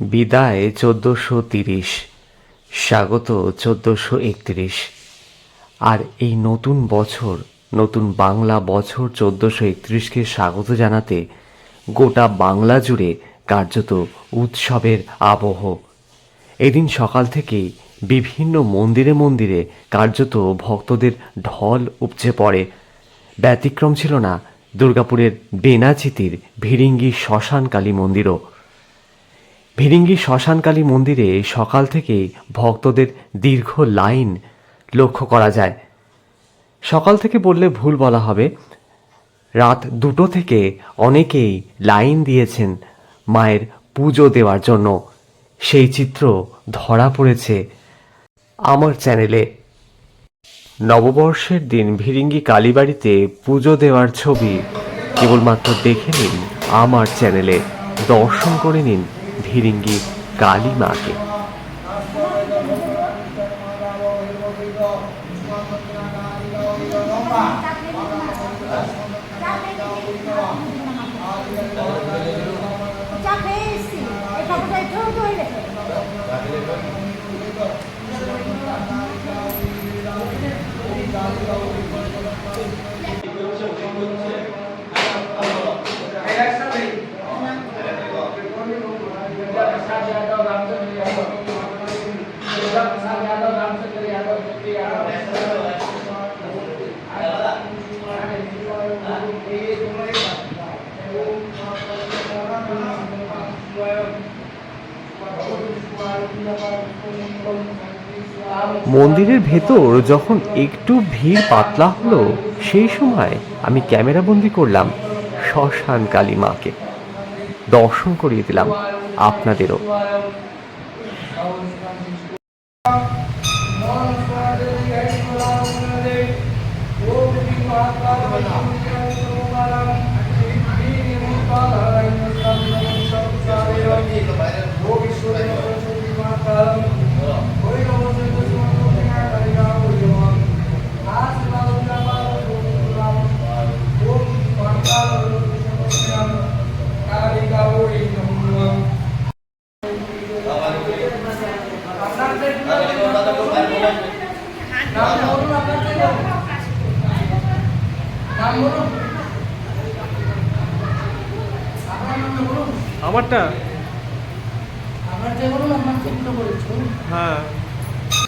বিদায় চোদ্দোশো তিরিশ, স্বাগত চোদ্দোশো একত্রিশ। আর এই নতুন বছর, নতুন বাংলা বছর চোদ্দোশো একত্রিশকে স্বাগত জানাতে গোটা বাংলা জুড়ে কার্যত উৎসবের আবহ। এদিন সকাল থেকেই বিভিন্ন মন্দিরে মন্দিরে কার্যত ভক্তদের ঢল উপচে পড়ে। ব্যতিক্রম ছিল না দুর্গাপুরের বেনাচিতির ভিরিঙ্গি শ্মশান কালী মন্দিরও। ভিরিঙ্গি শ্মশানকালী মন্দিরে সকাল থেকেই ভক্তদের দীর্ঘ লাইন লক্ষ্য করা যায়। সকাল থেকে বললে ভুল বলা হবে। রাত দুটো থেকে অনেকেই লাইন দিয়েছেন মায়ের পুজো দেওয়ার জন্য। সেই চিত্র ধরা পড়েছে আমার চ্যানেলে। নববর্ষের দিন ভিরিঙ্গি কালীবাড়িতে পুজো দেওয়ার ছবি কেবলমাত্র দেখে নিন আমার চ্যানেলে। দর্শন করে নিন। धीरेंगे काली माँ के Thank you. ভিরিঙ্গি কালী মাকে চা খেয়ে এসছি এই কাপড়টা একটু ধরে মন্দিরের ভেতর যখন একটু ভিড় পাতলা হলো, সেই সময় আমি ক্যামেরাবন্দি করলাম শ্মশান কালী মাকে। দর্শন করিয়ে দিলাম। আপনাদেরও। আমারটা? আমার যে বলুন আপনার চিত্র করেছ। হ্যাঁ।